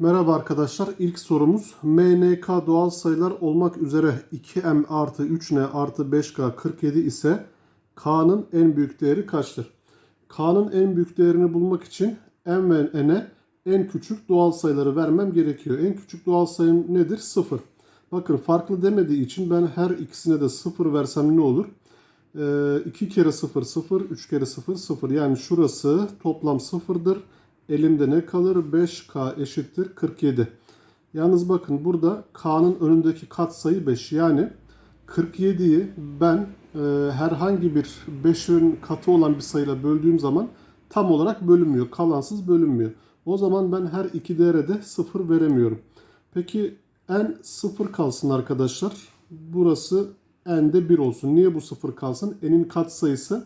Merhaba arkadaşlar. İlk sorumuz MNK doğal sayılar olmak üzere 2M artı 3N artı 5K 47 ise K'nın en büyük değeri kaçtır? K'nın en büyük değerini bulmak için M ve N'e en küçük doğal sayıları vermem gerekiyor. En küçük doğal sayım nedir? 0. Bakın farklı demediği için ben her ikisine de 0 versem ne olur? 2 kere 0 0, 3 kere 0 0. Yani şurası toplam 0'dır. Elimde ne kalır? 5K eşittir 47. Yalnız bakın burada K'nın önündeki katsayı 5. Yani 47'yi ben e, herhangi bir 5'ün katı olan bir sayıyla böldüğüm zaman tam olarak bölünmüyor. Kalansız bölünmüyor. O zaman ben her iki değere de 0 veremiyorum. Peki n 0 kalsın arkadaşlar. Burası n'de 1 olsun. Niye bu 0 kalsın? n'in katsayısı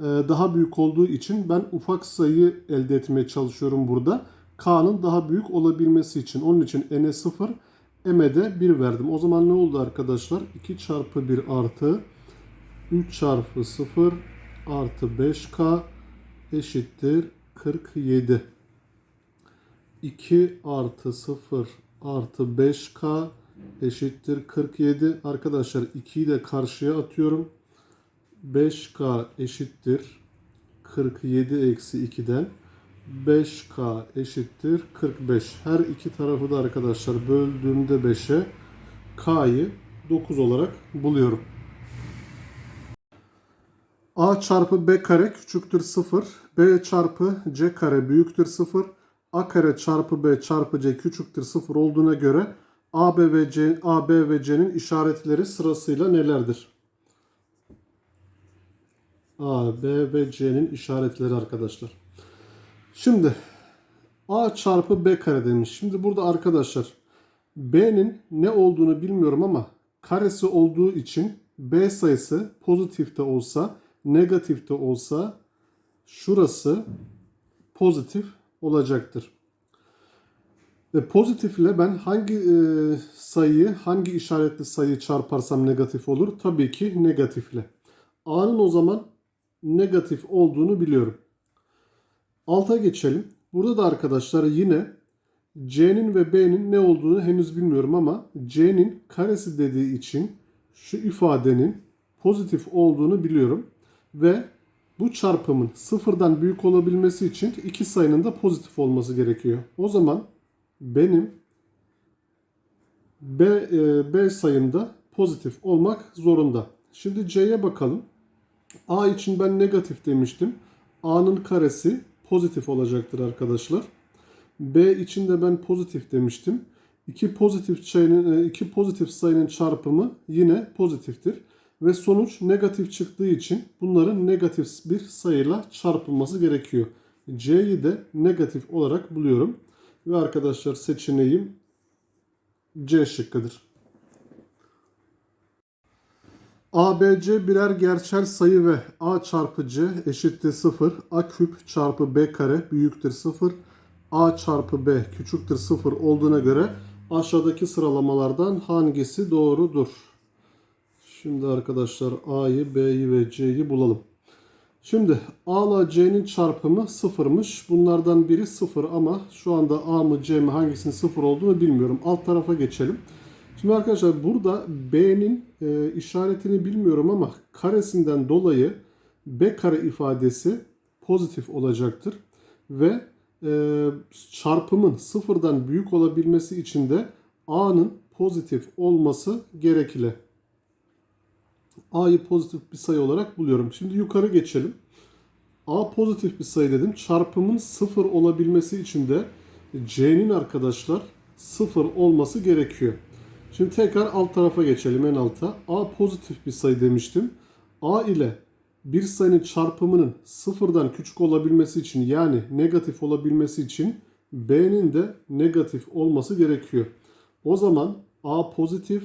daha büyük olduğu için ben ufak sayı elde etmeye çalışıyorum burada. K'nın daha büyük olabilmesi için. Onun için n'e 0, m'e de 1 verdim. O zaman ne oldu arkadaşlar? 2 çarpı 1 artı 3 çarpı 0 artı 5K eşittir 47. 2 artı 0 artı 5K eşittir 47. Arkadaşlar 2'yi de karşıya atıyorum. 5K eşittir 47 eksi 2'den 5K eşittir 45. Her iki tarafı da arkadaşlar böldüğümde 5'e K'yı 9 olarak buluyorum. A çarpı B kare küçüktür 0. B çarpı C kare büyüktür 0. A kare çarpı B çarpı C küçüktür 0 olduğuna göre C, AB ve C'nin işaretleri sırasıyla nelerdir? A, B ve C'nin işaretleri arkadaşlar. Şimdi A çarpı B kare demiş. Şimdi burada arkadaşlar B'nin ne olduğunu bilmiyorum ama karesi olduğu için B sayısı pozitifte olsa negatifte olsa şurası pozitif olacaktır. Ve pozitif ile ben hangi e, sayıyı, hangi işaretli sayıyı çarparsam negatif olur? Tabii ki negatifle. A'nın o zaman negatif olduğunu biliyorum. Alta geçelim. Burada da arkadaşlar yine C'nin ve B'nin ne olduğunu henüz bilmiyorum ama C'nin karesi dediği için şu ifadenin pozitif olduğunu biliyorum. Ve bu çarpımın sıfırdan büyük olabilmesi için iki sayının da pozitif olması gerekiyor. O zaman benim B, e, B sayımda pozitif olmak zorunda. Şimdi C'ye bakalım. A için ben negatif demiştim. A'nın karesi pozitif olacaktır arkadaşlar. B için de ben pozitif demiştim. İki pozitif sayının, iki pozitif sayının çarpımı yine pozitiftir. Ve sonuç negatif çıktığı için bunların negatif bir sayıyla çarpılması gerekiyor. C'yi de negatif olarak buluyorum. Ve arkadaşlar seçeneğim C şıkkıdır. A, B, C birer gerçel sayı ve A çarpı C eşittir 0. A küp çarpı B kare büyüktür 0. A çarpı B küçüktür 0 olduğuna göre aşağıdaki sıralamalardan hangisi doğrudur? Şimdi arkadaşlar A'yı, B'yi ve C'yi bulalım. Şimdi A ile C'nin çarpımı sıfırmış. Bunlardan biri sıfır ama şu anda A mı C mi hangisinin sıfır olduğunu bilmiyorum. Alt tarafa geçelim. Şimdi arkadaşlar burada B'nin e, işaretini bilmiyorum ama karesinden dolayı B kare ifadesi pozitif olacaktır. Ve e, çarpımın sıfırdan büyük olabilmesi için de A'nın pozitif olması gerekli. A'yı pozitif bir sayı olarak buluyorum. Şimdi yukarı geçelim. A pozitif bir sayı dedim. Çarpımın sıfır olabilmesi için de C'nin arkadaşlar sıfır olması gerekiyor. Şimdi tekrar alt tarafa geçelim en alta. A pozitif bir sayı demiştim. A ile bir sayının çarpımının sıfırdan küçük olabilmesi için yani negatif olabilmesi için B'nin de negatif olması gerekiyor. O zaman A pozitif,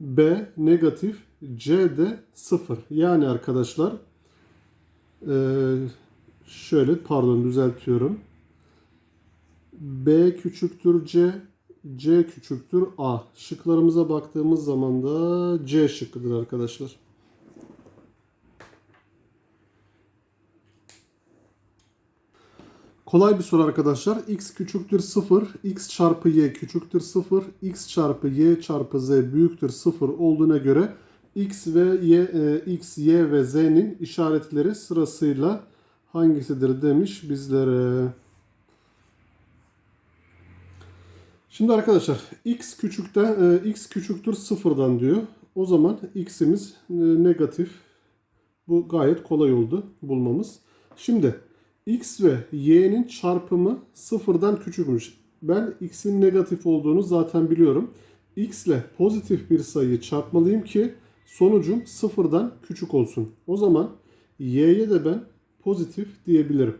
B negatif, C de 0. Yani arkadaşlar şöyle pardon düzeltiyorum. B küçüktür C, C küçüktür A. Şıklarımıza baktığımız zaman da C şıkkıdır arkadaşlar. Kolay bir soru arkadaşlar. x küçüktür 0, x çarpı y küçüktür 0, x çarpı y çarpı z büyüktür 0 olduğuna göre x ve y, e, x, y ve z'nin işaretleri sırasıyla hangisidir demiş bizlere. Şimdi arkadaşlar x küçükten e, x küçüktür sıfırdan diyor. O zaman x'imiz e, negatif. Bu gayet kolay oldu bulmamız. Şimdi x ve y'nin çarpımı sıfırdan küçükmüş. Ben x'in negatif olduğunu zaten biliyorum. x ile pozitif bir sayıyı çarpmalıyım ki sonucum sıfırdan küçük olsun. O zaman y'ye de ben pozitif diyebilirim.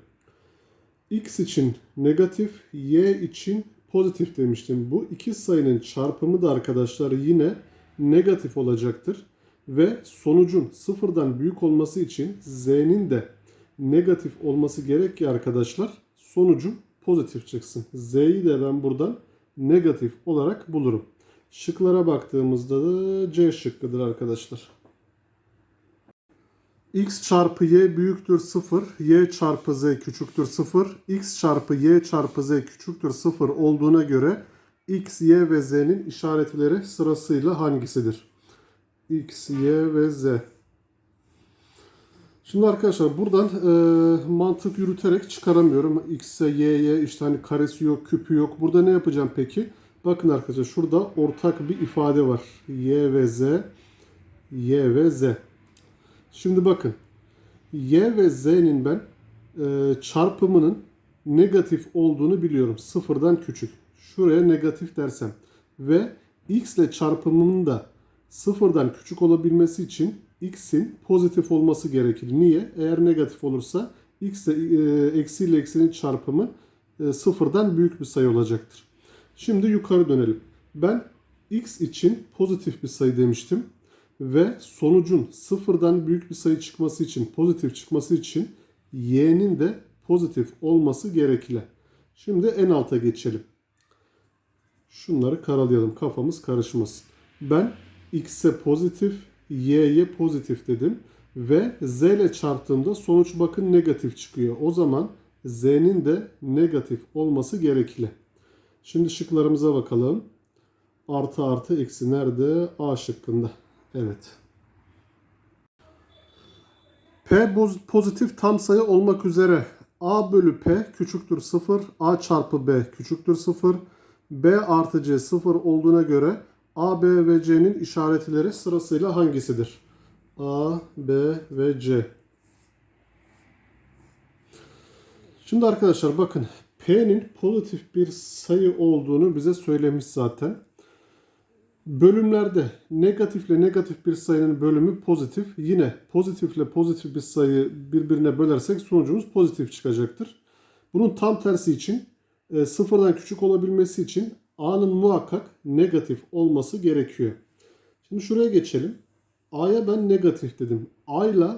x için negatif, y için pozitif demiştim. Bu iki sayının çarpımı da arkadaşlar yine negatif olacaktır. Ve sonucun sıfırdan büyük olması için z'nin de negatif olması gerek ki arkadaşlar sonucum pozitif çıksın. Z'yi de ben buradan negatif olarak bulurum. Şıklara baktığımızda da C şıkkıdır arkadaşlar. X çarpı y büyüktür 0, y çarpı z küçüktür 0, x çarpı y çarpı z küçüktür 0 olduğuna göre x, y ve z'nin işaretleri sırasıyla hangisidir? x, y ve z. Şimdi arkadaşlar buradan e, mantık yürüterek çıkaramıyorum. X'e, Y'ye işte hani karesi yok, küpü yok. Burada ne yapacağım peki? Bakın arkadaşlar şurada ortak bir ifade var. Y ve Z. Y ve Z. Şimdi bakın. Y ve Z'nin ben e, çarpımının negatif olduğunu biliyorum. Sıfırdan küçük. Şuraya negatif dersem. Ve X ile çarpımının da sıfırdan küçük olabilmesi için x'in pozitif olması gerekir. Niye? Eğer negatif olursa x ile e, eksi ile eksinin çarpımı e, sıfırdan büyük bir sayı olacaktır. Şimdi yukarı dönelim. Ben x için pozitif bir sayı demiştim. Ve sonucun sıfırdan büyük bir sayı çıkması için, pozitif çıkması için y'nin de pozitif olması gerekli. Şimdi en alta geçelim. Şunları karalayalım. Kafamız karışmasın. Ben x'e pozitif, y'ye pozitif dedim. Ve z ile çarptığımda sonuç bakın negatif çıkıyor. O zaman z'nin de negatif olması gerekli. Şimdi şıklarımıza bakalım. Artı artı eksi nerede? A şıkkında. Evet. P pozitif tam sayı olmak üzere A bölü P küçüktür 0, A çarpı B küçüktür 0, B artı C 0 olduğuna göre A, B ve C'nin işaretleri sırasıyla hangisidir? A, B ve C. Şimdi arkadaşlar bakın P'nin pozitif bir sayı olduğunu bize söylemiş zaten. Bölümlerde negatifle negatif bir sayının bölümü pozitif. Yine pozitifle pozitif bir sayı birbirine bölersek sonucumuz pozitif çıkacaktır. Bunun tam tersi için e, sıfırdan küçük olabilmesi için A'nın muhakkak negatif olması gerekiyor. Şimdi şuraya geçelim. A'ya ben negatif dedim. A ile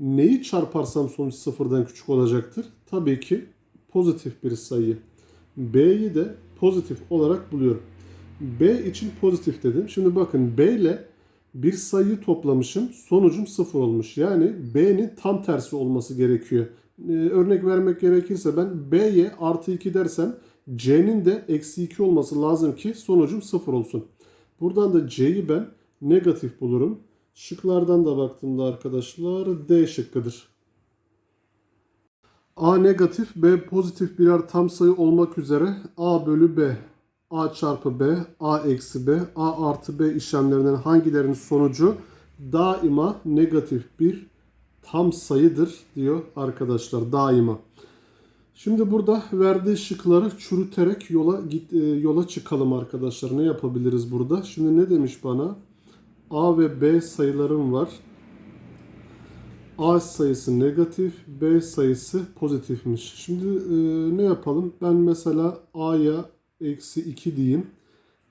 neyi çarparsam sonuç sıfırdan küçük olacaktır? Tabii ki pozitif bir sayı. B'yi de pozitif olarak buluyorum. B için pozitif dedim. Şimdi bakın B ile bir sayı toplamışım. Sonucum sıfır olmuş. Yani B'nin tam tersi olması gerekiyor. Ee, örnek vermek gerekirse ben B'ye artı 2 dersem C'nin de eksi 2 olması lazım ki sonucum 0 olsun. Buradan da C'yi ben negatif bulurum. Şıklardan da baktığımda arkadaşlar D şıkkıdır. A negatif, B pozitif birer tam sayı olmak üzere A bölü B, A çarpı B, A eksi B, A artı B işlemlerinden hangilerinin sonucu daima negatif bir tam sayıdır diyor arkadaşlar daima. Şimdi burada verdiği şıkları çürüterek yola git e, yola çıkalım arkadaşlar. Ne yapabiliriz burada? Şimdi ne demiş bana? A ve B sayılarım var. A sayısı negatif, B sayısı pozitifmiş. Şimdi e, ne yapalım? Ben mesela A'ya eksi 2 diyeyim.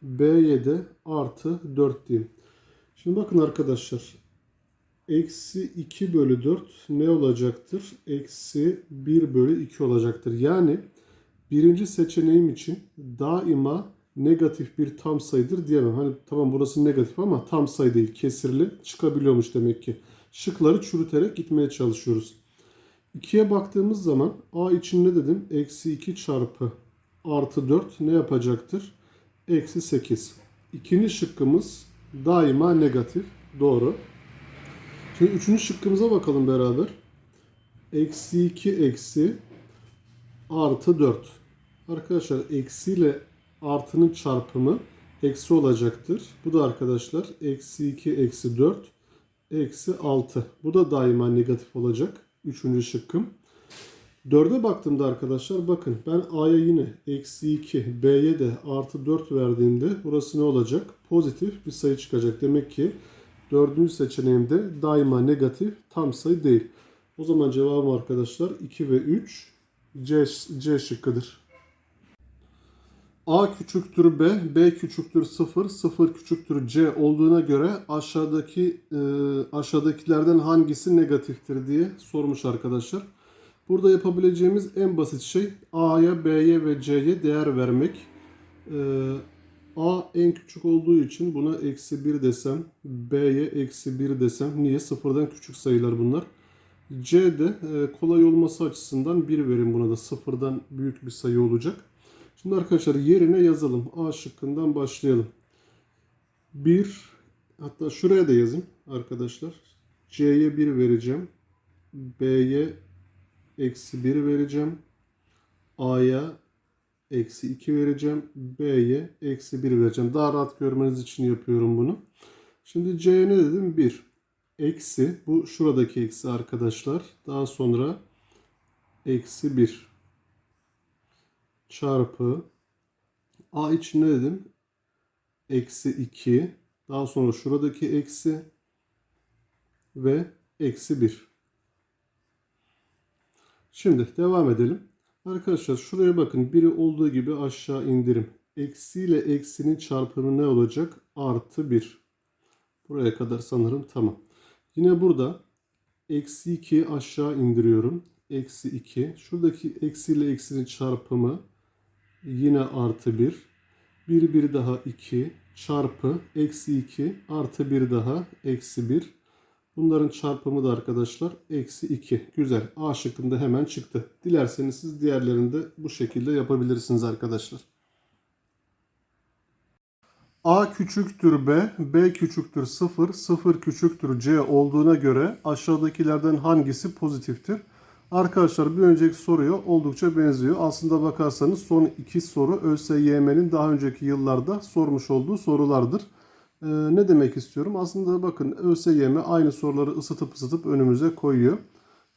B'ye de artı 4 diyeyim. Şimdi bakın arkadaşlar. Eksi 2 bölü 4 ne olacaktır? Eksi 1 bölü 2 olacaktır. Yani birinci seçeneğim için daima negatif bir tam sayıdır diyemem. Hani tamam burası negatif ama tam sayı değil kesirli çıkabiliyormuş demek ki. Şıkları çürüterek gitmeye çalışıyoruz. 2'ye baktığımız zaman a için ne dedim? Eksi 2 çarpı artı 4 ne yapacaktır? Eksi 8. İkinci şıkkımız daima negatif. Doğru. Şimdi üçüncü şıkkımıza bakalım beraber. Eksi 2 eksi artı 4. Arkadaşlar eksi ile artının çarpımı eksi olacaktır. Bu da arkadaşlar eksi 2 eksi 4 eksi 6. Bu da daima negatif olacak. Üçüncü şıkkım. 4'e baktığımda arkadaşlar bakın ben A'ya yine eksi 2 B'ye de artı 4 verdiğimde burası ne olacak? Pozitif bir sayı çıkacak. Demek ki dördüncü seçeneğimde daima negatif tam sayı değil. O zaman cevabım arkadaşlar 2 ve 3 C, C şıkkıdır. A küçüktür B, B küçüktür 0, 0 küçüktür C olduğuna göre aşağıdaki e, aşağıdakilerden hangisi negatiftir diye sormuş arkadaşlar. Burada yapabileceğimiz en basit şey A'ya, B'ye ve C'ye değer vermek. E, A en küçük olduğu için buna eksi 1 desem, B'ye eksi 1 desem. Niye? Sıfırdan küçük sayılar bunlar. C'de e, kolay olması açısından 1 verin buna da sıfırdan büyük bir sayı olacak. Şimdi arkadaşlar yerine yazalım. A şıkkından başlayalım. 1 hatta şuraya da yazayım arkadaşlar. C'ye 1 vereceğim. B'ye eksi 1 vereceğim. A'ya eksi 2 vereceğim. B'ye eksi 1 vereceğim. Daha rahat görmeniz için yapıyorum bunu. Şimdi C'ye ne dedim? 1. Eksi. Bu şuradaki eksi arkadaşlar. Daha sonra eksi 1 çarpı A için ne dedim? Eksi 2. Daha sonra şuradaki eksi ve eksi 1. Şimdi devam edelim. Arkadaşlar şuraya bakın. Biri olduğu gibi aşağı indirim. Eksi ile eksinin çarpımı ne olacak? Artı 1. Buraya kadar sanırım tamam. Yine burada eksi 2 aşağı indiriyorum. Eksi 2. Şuradaki eksi ile eksinin çarpımı yine artı 1. Bir bir daha 2 çarpı eksi 2 artı 1 daha eksi 1. Bunların çarpımı da arkadaşlar eksi 2. Güzel. A şıkkında hemen çıktı. Dilerseniz siz diğerlerini de bu şekilde yapabilirsiniz arkadaşlar. A küçüktür B, B küçüktür 0, 0 küçüktür C olduğuna göre aşağıdakilerden hangisi pozitiftir? Arkadaşlar bir önceki soruya oldukça benziyor. Aslında bakarsanız son iki soru ÖSYM'nin daha önceki yıllarda sormuş olduğu sorulardır. Ee, ne demek istiyorum? Aslında bakın ÖSYM aynı soruları ısıtıp ısıtıp önümüze koyuyor.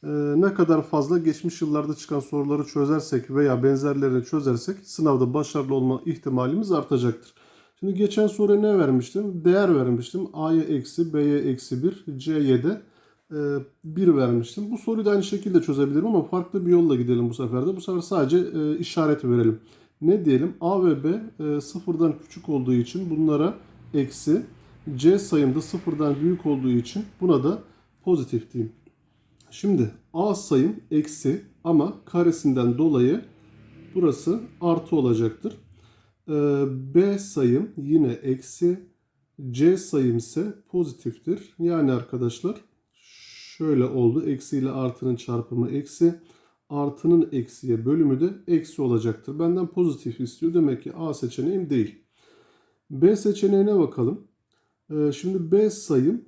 Ee, ne kadar fazla geçmiş yıllarda çıkan soruları çözersek veya benzerlerini çözersek sınavda başarılı olma ihtimalimiz artacaktır. Şimdi geçen soruya ne vermiştim? Değer vermiştim. A'ya eksi, B'ye eksi 1, C'ye de 1 e, vermiştim. Bu soruyu da aynı şekilde çözebilirim ama farklı bir yolla gidelim bu sefer de. Bu sefer sadece e, işaret verelim. Ne diyelim? A ve B e, sıfırdan küçük olduğu için bunlara eksi. C sayım da sıfırdan büyük olduğu için buna da pozitif diyeyim. Şimdi A sayım eksi ama karesinden dolayı burası artı olacaktır. B sayım yine eksi. C sayım ise pozitiftir. Yani arkadaşlar şöyle oldu. Eksi ile artının çarpımı eksi. Artının eksiye bölümü de eksi olacaktır. Benden pozitif istiyor. Demek ki A seçeneğim değil. B seçeneğine bakalım. Ee, şimdi B sayım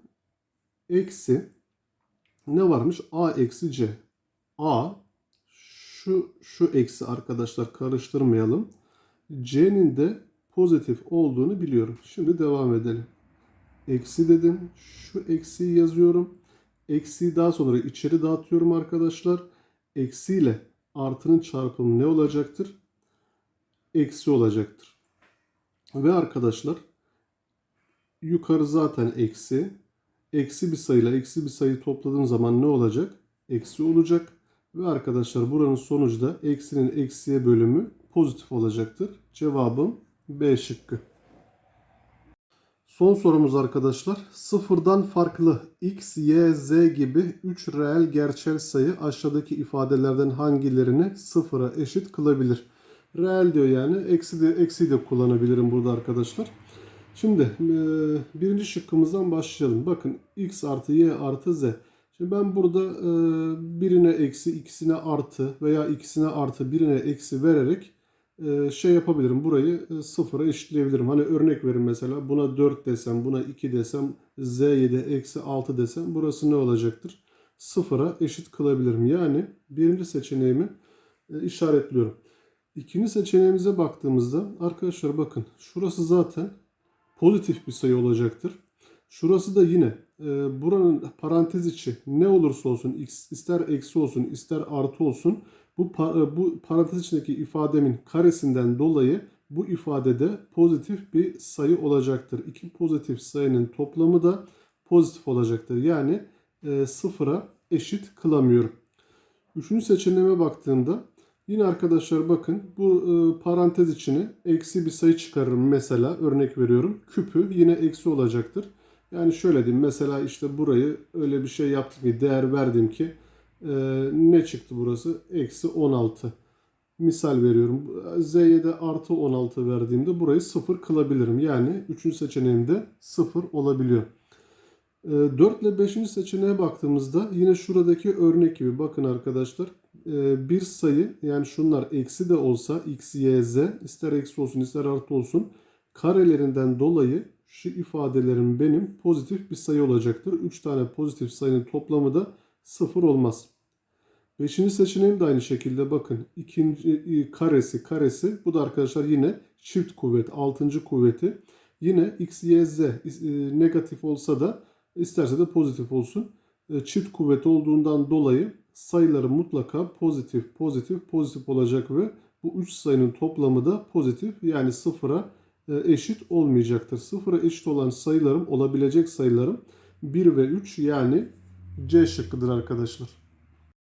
eksi ne varmış? A eksi C. A şu şu eksi arkadaşlar karıştırmayalım. C'nin de pozitif olduğunu biliyorum. Şimdi devam edelim. Eksi dedim. Şu eksiyi yazıyorum. Eksiyi daha sonra içeri dağıtıyorum arkadaşlar. Eksi ile artının çarpımı ne olacaktır? Eksi olacaktır. Ve arkadaşlar yukarı zaten eksi. Eksi bir sayıyla eksi bir sayı topladığım zaman ne olacak? Eksi olacak. Ve arkadaşlar buranın sonucu da eksinin eksiye bölümü pozitif olacaktır. Cevabım B şıkkı. Son sorumuz arkadaşlar. Sıfırdan farklı x, y, z gibi 3 reel gerçel sayı aşağıdaki ifadelerden hangilerini sıfıra eşit kılabilir? Reel diyor yani. Eksi de, eksi de kullanabilirim burada arkadaşlar. Şimdi birinci şıkkımızdan başlayalım. Bakın x artı y artı z. Şimdi ben burada e, birine eksi, ikisine artı veya ikisine artı, birine eksi vererek e, şey yapabilirim. Burayı e, sıfıra eşitleyebilirim. Hani örnek verin mesela buna 4 desem, buna 2 desem, z7 eksi 6 desem burası ne olacaktır? Sıfıra eşit kılabilirim. Yani birinci seçeneğimi e, işaretliyorum. İkinci seçeneğimize baktığımızda arkadaşlar bakın şurası zaten pozitif bir sayı olacaktır. Şurası da yine e, buranın parantez içi ne olursa olsun x ister eksi olsun ister artı olsun bu e, bu parantez içindeki ifademin karesinden dolayı bu ifadede pozitif bir sayı olacaktır. İki pozitif sayının toplamı da pozitif olacaktır. Yani e, sıfıra eşit kılamıyorum. Üçüncü seçeneğime baktığımda yine arkadaşlar bakın bu e, parantez içine eksi bir sayı çıkarırım mesela örnek veriyorum. Küpü yine eksi olacaktır. Yani şöyle diyeyim mesela işte burayı öyle bir şey yaptım ki değer verdim ki e, ne çıktı burası? Eksi 16. Misal veriyorum. Z7 artı 16 verdiğimde burayı 0 kılabilirim. Yani 3. seçeneğimde 0 olabiliyor. 4 ile 5. seçeneğe baktığımızda yine şuradaki örnek gibi bakın arkadaşlar e, bir sayı yani şunlar eksi de olsa x, y, z ister eksi olsun ister artı olsun karelerinden dolayı şu ifadelerim benim pozitif bir sayı olacaktır. 3 tane pozitif sayının toplamı da 0 olmaz. Beşinci seçeneğim de aynı şekilde bakın. ikinci e, karesi karesi. Bu da arkadaşlar yine çift kuvvet. Altıncı kuvveti. Yine x, y, z e, negatif olsa da isterse de pozitif olsun. E, Çift kuvvet olduğundan dolayı sayıları mutlaka pozitif, pozitif, pozitif olacak ve bu üç sayının toplamı da pozitif. Yani sıfıra e, eşit olmayacaktır. Sıfıra eşit olan sayılarım olabilecek sayılarım 1 ve 3 yani C şıkkıdır arkadaşlar.